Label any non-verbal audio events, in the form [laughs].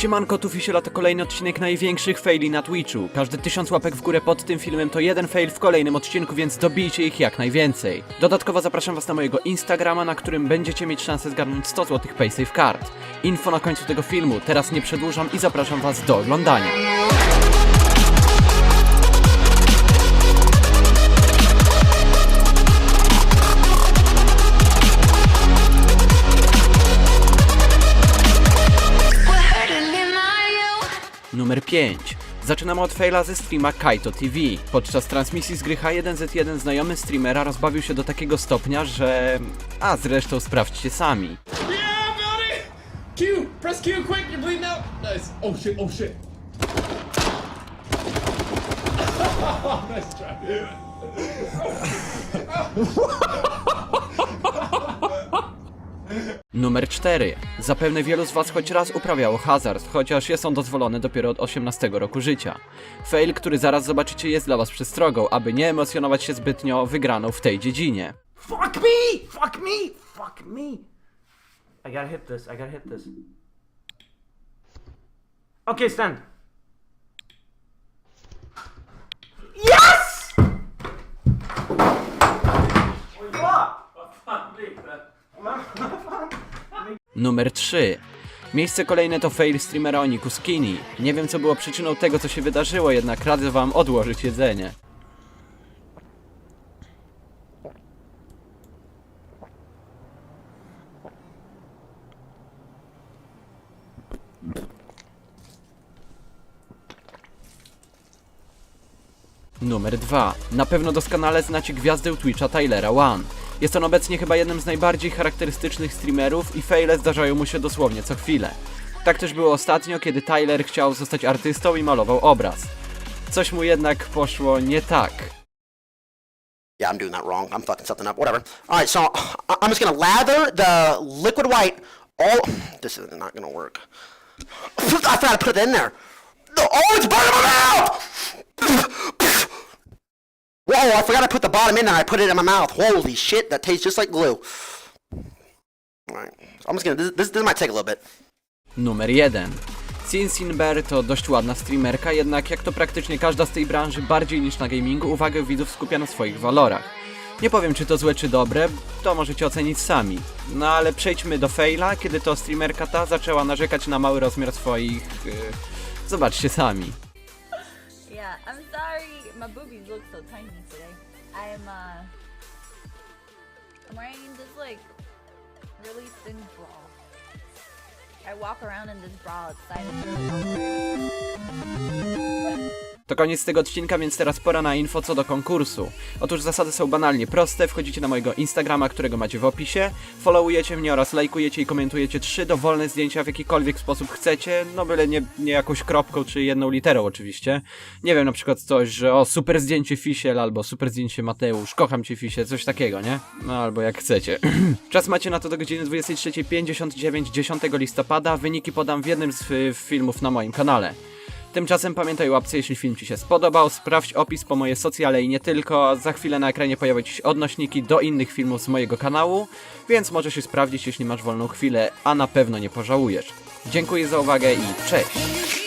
Siemanko, tu Fisiela to kolejny odcinek największych faili na Twitchu. Każdy tysiąc łapek w górę pod tym filmem to jeden fail w kolejnym odcinku, więc dobijcie ich jak najwięcej. Dodatkowo zapraszam was na mojego Instagrama, na którym będziecie mieć szansę zgarnąć 100 zł PaySafe Card. Info na końcu tego filmu, teraz nie przedłużam i zapraszam was do oglądania. Numer 5. Zaczynamy od faila ze streama Kaito TV. Podczas transmisji z gry H1Z1 znajomy streamera rozbawił się do takiego stopnia, że... A zresztą sprawdźcie sami. Yeah, buddy! Q! Press Q quick, you're bleeding out! Nice. Oh shit, oh shit. [laughs] nice try. [laughs] [laughs] Numer 4. Zapewne wielu z was choć raz uprawiało hazard, chociaż jest on dozwolony dopiero od 18 roku życia. Fail, który zaraz zobaczycie jest dla was przestrogą, aby nie emocjonować się zbytnio wygraną w tej dziedzinie. Fuck me! Fuck me! Fuck me! I gotta hit this. I gotta hit this. Okay, stand. Numer 3. Miejsce kolejne to fail streamera Oniku Skinny. Nie wiem co było przyczyną tego co się wydarzyło, jednak radzę wam odłożyć jedzenie. Numer 2. Na pewno doskonale znacie gwiazdę Twitcha Tylera One. Jest on obecnie chyba jednym z najbardziej charakterystycznych streamerów i faile zdarzają mu się dosłownie co chwilę. Tak też było ostatnio, kiedy Tyler chciał zostać artystą i malował obraz. Coś mu jednak poszło nie tak. Yeah, I'm doing that wrong. I'm fucking something up. Whatever. All right, so I- I'm just gonna lather the liquid white all. This is not gonna work. [laughs] I forgot to put it in there. Oh, it's burning my mouth! I forgot to put the bottom in there. I put it in my mouth. Holy shit, that tastes just like glue. All right, I'm just gonna. This, this, this might take a little bit. Numer 1. Cincinber to dość ładna streamerka, jednak jak to praktycznie każda z tej branży, bardziej niż na gamingu, uwagę widzów skupia na swoich walorach. Nie powiem czy to złe czy dobre, to możecie ocenić sami. No ale przejdźmy do faila, kiedy to streamerka ta zaczęła narzekać na mały rozmiar swoich... Yy, zobaczcie sami. Yeah, I'm sorry. My boobies look so tiny today. I'm uh I'm wearing this like really thin bra. I walk around in this bra outside. To koniec tego odcinka, więc teraz pora na info co do konkursu. Otóż zasady są banalnie proste, wchodzicie na mojego Instagrama, którego macie w opisie, followujecie mnie oraz lajkujecie i komentujecie trzy dowolne zdjęcia w jakikolwiek sposób chcecie, no byle nie, nie jakąś kropką czy jedną literą oczywiście. Nie wiem, na przykład coś, że o super zdjęcie Fisiel albo super zdjęcie Mateusz, kocham cię Fisie, coś takiego, nie? No albo jak chcecie. [clears throat] Czas macie na to do godziny 23.59 10 listopada, wyniki podam w jednym z y, filmów na moim kanale. Tymczasem pamiętaj łapce, jeśli film Ci się spodobał, sprawdź opis po moje socjale i nie tylko, za chwilę na ekranie pojawią Ci się odnośniki do innych filmów z mojego kanału, więc możesz się sprawdzić, jeśli masz wolną chwilę, a na pewno nie pożałujesz. Dziękuję za uwagę i cześć!